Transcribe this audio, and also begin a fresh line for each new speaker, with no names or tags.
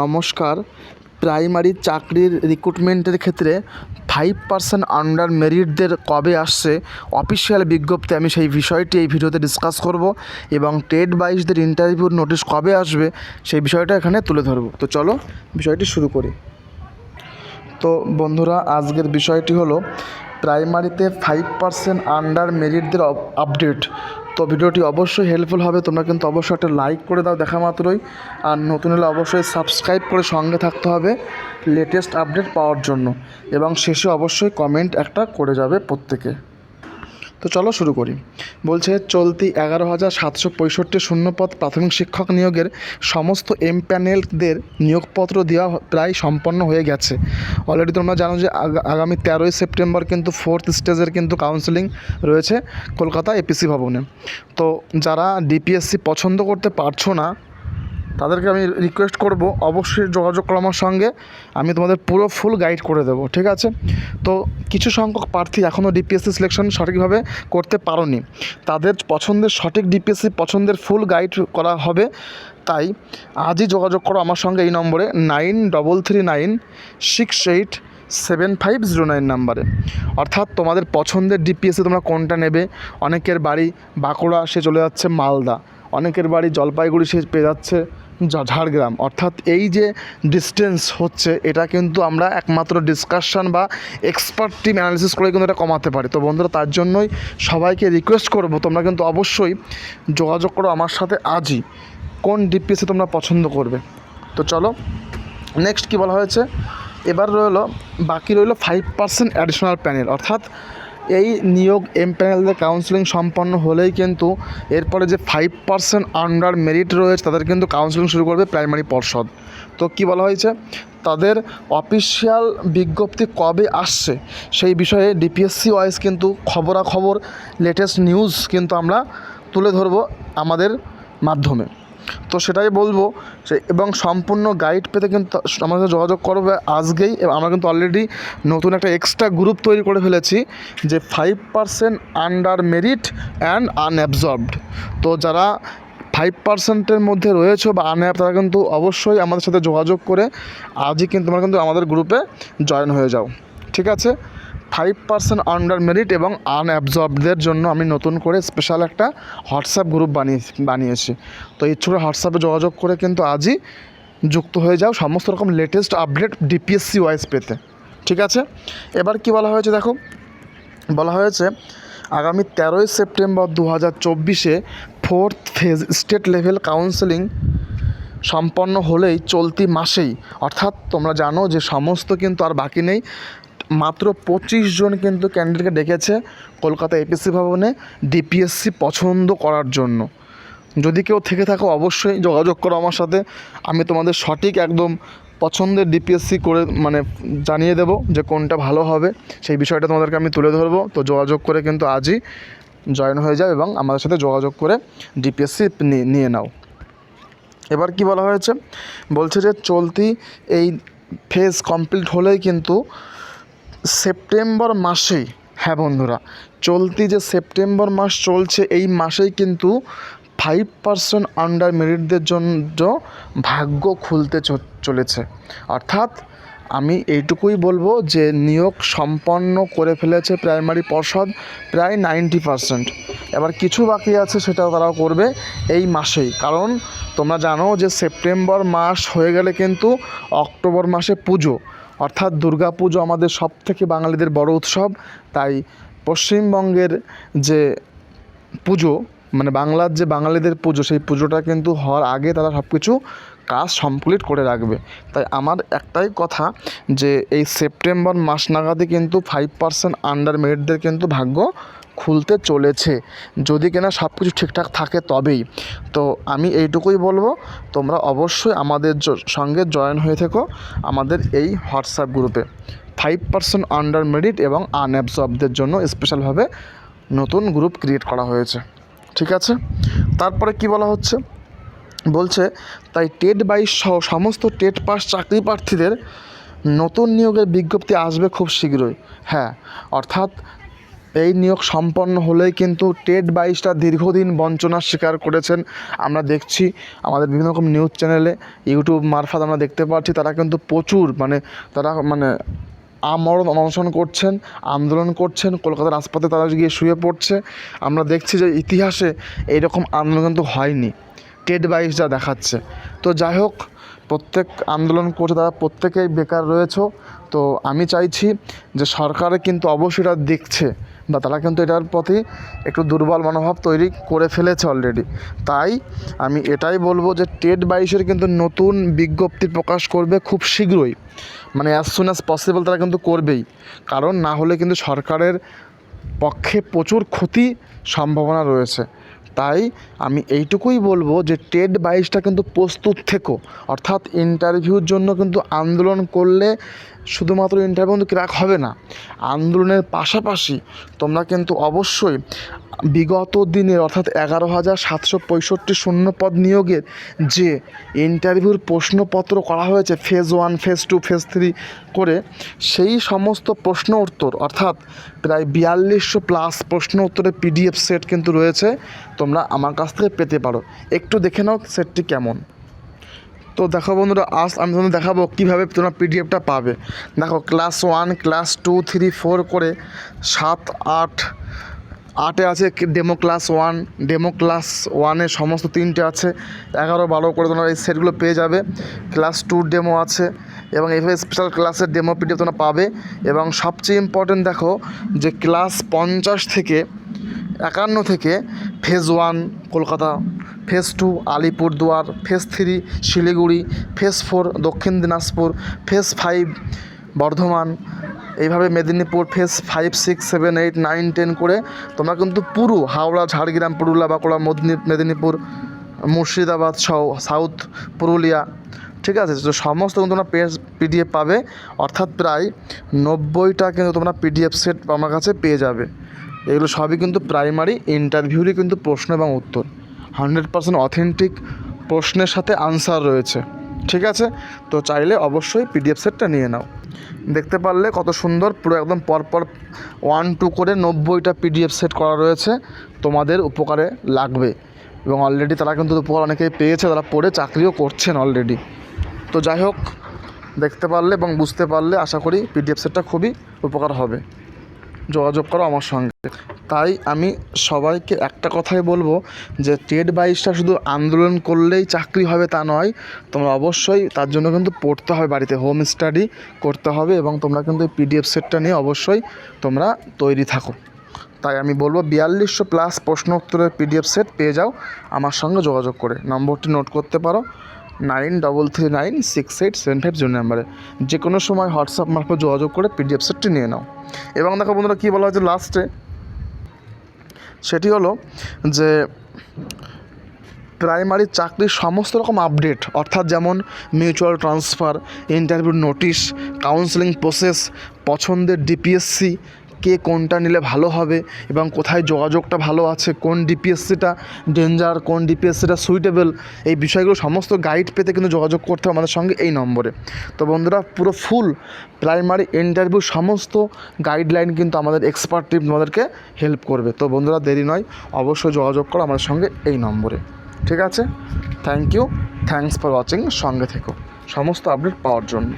নমস্কার। প্রাইমারি চাকরির রিক্রুটমেন্টের ক্ষেত্রে ফাইভ পার্সেন্ট আন্ডার মেরিটদের কবে আসছে অফিসিয়াল বিজ্ঞপ্তি আমি সেই বিষয়টি এই ভিডিওতে ডিসকাস করব এবং টেট বাইশদের ইন্টারভিউর নোটিশ কবে আসবে সেই বিষয়টা এখানে তুলে ধরবো। তো চলো বিষয়টি শুরু করি। তো বন্ধুরা, আজকের বিষয়টি হলো প্রাইমারিতে ফাইভ পার্সেন্ট আন্ডার মেরিটদের আপডেট তো ভিডিওটি অবশ্যই হেল্পফুল হবে। তোমরা কিন্তু অবশ্যই একটা লাইক করে দাও দেখা মাত্রই। আর নতুন হলে অবশ্যই সাবস্ক্রাইব করে সঙ্গে থাকতে হবে লেটেস্ট আপডেট পাওয়ার জন্য। এবং শেষে অবশ্যই কমেন্ট একটা করে যাবে প্রত্যেকে। তো চলো শুরু করি। বলছে, চলতি এগারো হাজার সাতশো পঁয়ষট্টি শূন্যপদ প্রাথমিক শিক্ষক নিয়োগের সমস্ত এম প্যানেলদের নিয়োগপত্র দেওয়া প্রায় সম্পন্ন হয়ে গেছে। অলরেডি তোমরা জানো যে আগা- আগামী তেরোই সেপ্টেম্বর কিন্তু ফোর্থ স্টেজের কিন্তু কাউন্সেলিং রয়েছে কলকাতা এপিসি ভবনে। তো যারা ডিপিএসসি পছন্দ করতে পারছ না তাদেরকে আমি রিকোয়েস্ট করব, অবশ্যই যোগাযোগ করো আমার সঙ্গে, আমি তোমাদের পুরো ফুল গাইড করে দেবো, ঠিক আছে? তো কিছু সংখ্যক প্রার্থী এখনও ডিপিএসসি সিলেকশন সঠিকভাবে করতে পারোনি। তাদের পছন্দের সঠিক ডিপিএসসি পছন্দের ফুল গাইড করা হবে, তাই আজই যোগাযোগ করো আমার সঙ্গে এই নম্বরে nine double three nine six eight seven five zero nine নাম্বারে। অর্থাৎ তোমাদের পছন্দের ডিপিএসসি তোমরা কোনটা নেবে? অনেকের বাড়ি বাঁকুড়া, সে চলে যাচ্ছে মালদা। অনেকের বাড়ি জলপাইগুড়ি, সে পেয়ে যাচ্ছে ঝাড়গ্রাম। অর্থাৎ এই যে ডিস্টেন্স হচ্ছে, এটা কিন্তু আমরা একমাত্র ডিসকাশন বা এক্সপার্ট টিম অ্যানালিসিস করে কিন্তু এটা কমাতে পারি। তো বন্ধুরা, তার জন্যই সবাইকে রিকোয়েস্ট করব, তোমরা কিন্তু অবশ্যই যোগাযোগ করো আমার সাথে আজই। কোন ডিপিএসসি তোমরা পছন্দ করবে? তো চলো নেক্সট কী বলা হয়েছে? এবার রইল, বাকি রইল ফাইভ পার্সেন্ট অ্যাডিশনাল প্যানেল অর্থাৎ এই নিয়োগ এম প্যানেলদের কাউন্সিলিং সম্পন্ন হলেই কিন্তু এরপরে যে ফাইভ পার্সেন্ট আন্ডার মেরিট রয়েছে, তাদের কিন্তু কাউন্সিলিং শুরু করবে প্রাইমারি পর্ষদ। তো কি বলা হয়েছে? তাদের অফিসিয়াল বিজ্ঞপ্তি কবে আসছে সেই বিষয়ে ডিপিএসসি ওয়াইজ কিন্তু খবরাখবর লেটেস্ট নিউজ কিন্তু আমরা তুলে ধরবো আমাদের মাধ্যমে। তো সেটাই বলব যে, এবং সম্পূর্ণ গাইড পেতে কিন্তু আমাদের সাথে যোগাযোগ করবে আজকেই আমরা কিন্তু অলরেডি নতুন একটা এক্সট্রা গ্রুপ তৈরি করে ফেলেছি যে five percent under merit and unabsorbed তো যারা ফাইভ পার্সেন্টের মধ্যে রয়েছে বা আনঅ্যাপ তারা কিন্তু অবশ্যই আমাদের সাথে যোগাযোগ করে আজই কিন্তু তোমরা কিন্তু আমাদের গ্রুপে জয়েন হয়ে যাও। ঠিক আছে? ফাইভ পার্সেন্ট আন্ডার মেরিট এবং আনঅ্যাবজর্বদের জন্য আমি নতুন করে স্পেশাল একটা হোয়াটসঅ্যাপ গ্রুপ বানিয়ে, বানিয়েছি। তো ইচ্ছুক হোয়াটসঅ্যাপে যোগাযোগ করে কিন্তু আজই যুক্ত হয়ে যাও সমস্ত রকম লেটেস্ট আপডেট ডিপিএসসি ওয়াইজ পেতে। ঠিক আছে? এবার কি বলা হয়েছে দেখো? বলা হয়েছে, আগামী তেরোই সেপ্টেম্বর দু হাজার চব্বিশে fourth phase state level counselling সম্পন্ন হলেই চলতি মাসেই, অর্থাৎ তোমরা জানো যে সমস্ত কিন্তু আর বাকি নেই মাত্র পঁচিশ জন কিন্তু ক্যান্ডিডেটকে ডেকেছে কলকাতা এপিসি ভবনে ডিপিএসসি পছন্দ করার জন্য। যদি কেউ থেকে থাকো অবশ্যই যোগাযোগ করো আমার সাথে। আমি তোমাদের সঠিক একদম পছন্দের ডিপিএসসি করে মানে জানিয়ে দেবো যে কোনটা ভালো হবে। সেই বিষয়টা তোমাদেরকে আমি তুলে ধরবো। তো যোগাযোগ করে কিন্তু আজই জয়েন হয়ে যাও এবং আমাদের সাথে যোগাযোগ করে ডিপিএসসি নিয়ে নাও। এবার কি বলা হয়েছে? বলছে যে চলতি এই ফেজ কমপ্লিট হলেই কিন্তু সেপ্টেম্বর মাসেই হ্যাঁ বন্ধুরা, চলতি যে সেপ্টেম্বর মাস চলছে, এই মাসেই কিন্তু ফাইভ পার্সেন্ট আন্ডার মেরিটদের জন্য ভাগ্য খুলতে চলেছে। অর্থাৎ আমি এইটুকুই বলব যে নিয়োগ সম্পন্ন করে ফেলেছে প্রাইমারি পর্ষদ প্রায় নাইনটি পার্সেন্ট এবার কিছু বাকি আছে সেটাও তারাও করবে এই মাসেই। কারণ তোমরা জানো যে সেপ্টেম্বর মাস হয়ে গেলে কিন্তু অক্টোবর মাসে পুজো। অর্থাৎ দুর্গা পুজো আমাদের সব থেকে বাঙালিদের বড় উৎসব। তাই পশ্চিমবঙ্গের যে পুজো মানে বাংলার যে বাঙালিদের পুজো, সেই পুজোটা কিন্তু হওয়ার আগে তারা সব কিছু কাজ কমপ্লিট করে রাখবে। তাই আমার একটাই কথা যে এই সেপ্টেম্বর মাস নাগাদই কিন্তু ফাইভ পার্সেন্ট আন্ডার মেরিটদের কিন্তু ভাগ্য খুলতে চলেছে। যদি কিনা সব কিছু ঠিকঠাক থাকে তবেই। তো আমি এইটুকুই বলব, তোমরা অবশ্যই আমাদের সঙ্গে জয়েন হয়ে থেকো আমাদের এই হোয়াটসঅ্যাপ গ্রুপে। ফাইভ পার্সেন্ট আন্ডার মেরিট এবং আনঅ্যাবজর্বদের জন্য স্পেশালভাবে নতুন গ্রুপ ক্রিয়েট করা হয়েছে। ঠিক আছে? তারপরে কি বলা হচ্ছে? বলছে, তাই টেট বাইশ সহ সমস্ত টেট পাস চাকরি প্রার্থীদের নতুন নিয়োগের বিজ্ঞপ্তি আসবে খুব শীঘ্রই। হ্যাঁ অর্থাৎ এই নিয়োগ সম্পন্ন হলেই কিন্তু টেট বাইশটা দীর্ঘদিন বঞ্চনার শিকার করেছেন। আমরা দেখছি আমাদের বিভিন্ন রকম নিউজ চ্যানেলে, ইউটিউব মারফত আমরা দেখতে পাচ্ছি তারা কিন্তু প্রচুর মানে তারা মানে আমরণ অনশন করছেন, আন্দোলন করছেন, কলকাতার রাজপথে তারা গিয়ে শুয়ে পড়ছে। আমরা দেখছি যে ইতিহাসে এইরকম আন্দোলন কিন্তু হয়নি, টেট বাইশ যা দেখাচ্ছে। তো যাই হোক, প্রত্যেক আন্দোলন করছে তারা, প্রত্যেকেই বেকার রয়েছে। তো আমি চাইছি যে সরকারে কিন্তু অবশ্যই দেখছে। বা তারা কিন্তু এটার প্রতি একটু দুর্বল মনোভাব তৈরি করে ফেলেছে অলরেডি তাই আমি এটাই বলব যে টেট বাইশের কিন্তু নতুন বিজ্ঞপ্তি প্রকাশ করবে খুব শীঘ্রই। মানে অ্যাজ সুন অ্যাজ পসিবল তারা কিন্তু করবেই। কারণ না হলে কিন্তু সরকারের পক্ষে প্রচুর ক্ষতি সম্ভাবনা রয়েছে। তাই আমি এইটুকুই বলব যে টেট বাইশটা কিন্তু প্রস্তুত থেকো। অর্থাৎ ইন্টারভিউর জন্য কিন্তু আন্দোলন করলে শুধুমাত্র ইন্টারভিউ কিন্তু ক্র্যাক হবে না, আন্দোলনের পাশাপাশি তোমরা কিন্তু অবশ্যই বিগত দিনের অর্থাৎ এগারো হাজার সাতশো পঁয়ষট্টি শূন্যপদ নিয়োগের যে ইন্টারভিউর প্রশ্নপত্র করা হয়েছে phase one phase two phase three করে, সেই সমস্ত প্রশ্ন উত্তর অর্থাৎ প্রায় বিয়াল্লিশশো প্লাস প্রশ্ন উত্তরের পিডিএফ সেট কিন্তু রয়েছে, তোমরা আমার কাছ থেকে পেতে পারো। একটু দেখে নাও সেটটি কেমন। তো দেখো বন্ধুরা, আজ আমি তোমাদের দেখাবো কীভাবে তোমরা পিডিএফটা পাবে। দেখো class one class two three four করে সাত, আট, আটে আছে demo class one demo class ওয়ানে সমস্ত তিনটে আছে। এগারো, বারো করে তোমরা এই সেটগুলো পেয়ে যাবে। ক্লাস টুর ডেমো আছে এবং এইভাবে স্পেশাল ক্লাসের ডেমো পিডিএফ তোমরা পাবে। এবং সবচেয়ে ইম্পর্টেন্ট দেখো যে ক্লাস পঞ্চাশ থেকে একান্ন থেকে phase one Kolkata phase two, Alipurduar, phase three, Siliguri, phase four, Dakshin Dinajpur, phase five, Bardhaman, এইভাবে Medinipur, phase five, six, seven, eight, nine, ten করে তোমরা কিন্তু পুরো, হাওড়া, ঝাড়গ্রাম, পুরুলিয়া, বাঁকুড়া মেদিনীপুর, মুর্শিদাবাদ, সহ, সাউথ, পুরুলিয়া, ঠিক আছে? তো সমস্ত কিন্তু তোমরা পিডিএফ পাবে, অর্থাৎ প্রায় নব্বইটা কিন্তু তোমরা পিডিএফ সেট আমার কাছে পেয়ে যাবে। এগুলো সবই কিন্তু প্রাইমারি ইন্টারভিউরই কিন্তু প্রশ্ন এবং উত্তর। হান্ড্রেড পার্সেন্ট অথেন্টিক প্রশ্নের সাথে আনসার রয়েছে। ঠিক আছে? তো চাইলে অবশ্যই পিডিএফ সেটটা নিয়ে নাও। দেখতে পারলে কত সুন্দর, পুরো একদম পরপর ওয়ান টু করে নব্বইটা পিডিএফ সেট করা রয়েছে। তোমাদের উপকারে লাগবে। এবং অলরেডি তারা কিন্তু উপকার অনেকেই পেয়েছে, তারা পড়ে চাকরিও করছেন অলরেডি তো যাই হোক, দেখতে পারলে এবং বুঝতে পারলে আশা করি পিডিএফ সেটটা খুবই উপকার হবে। যোগাযোগ করো আমার সঙ্গে। তাই আমি সবাইকে একটা কথাই বলব যে টেট বাইশটা শুধু আন্দোলন করলেই চাকরি হবে তা নয়, তোমরা অবশ্যই তার জন্য কিন্তু পড়তে হবে বাড়িতে হোম স্টাডি করতে হবে এবং তোমরা কিন্তু এই পিডিএফ সেটটা নিয়ে অবশ্যই তোমরা তৈরি থাকো। তাই আমি বলব বিয়াল্লিশশো প্লাস প্রশ্ন উত্তরের পিডিএফ সেট পেয়ে যাও আমার সঙ্গে যোগাযোগ করে। নম্বরটি নোট করতে পারো nine double three nine six eight seven five zero নাম্বারে যে কোনো সময় হোয়াটসঅ্যাপ মারফত যোগাযোগ করে পিডিএফ সেটটি নিয়ে নাও। এবং দেখো বন্ধুরা কী বলা হয়েছে লাস্টে সেটি হলো যে প্রাইমারি চাকরির সমস্ত রকম আপডেট, অর্থাৎ যেমন mutual transfer interview notice counselling process পছন্দের ডিপিএসসি কে কোনটা নিলে ভালো হবে এবং কোথায় যোগাযোগটা ভালো আছে, কোন ডিপিএসসিটা ডেঞ্জার কোন ডিপিএসসিটা সুইটেবল এই বিষয়গুলো সমস্ত গাইড পেতে কিন্তু যোগাযোগ করতে হবে আমাদের সঙ্গে এই নম্বরে। তো বন্ধুরা, পুরো ফুল প্রাইমারি ইন্টারভিউ সমস্ত গাইডলাইন কিন্তু আমাদের এক্সপার্ট টিম তোমাদেরকে হেল্প করবে। তো বন্ধুরা, দেরি নয়, অবশ্যই যোগাযোগ করো আমাদের সঙ্গে এই নম্বরে। ঠিক আছে? Thank you thanks for watching সঙ্গে থেকো। সমস্ত আপডেট পাওয়ার জন্য।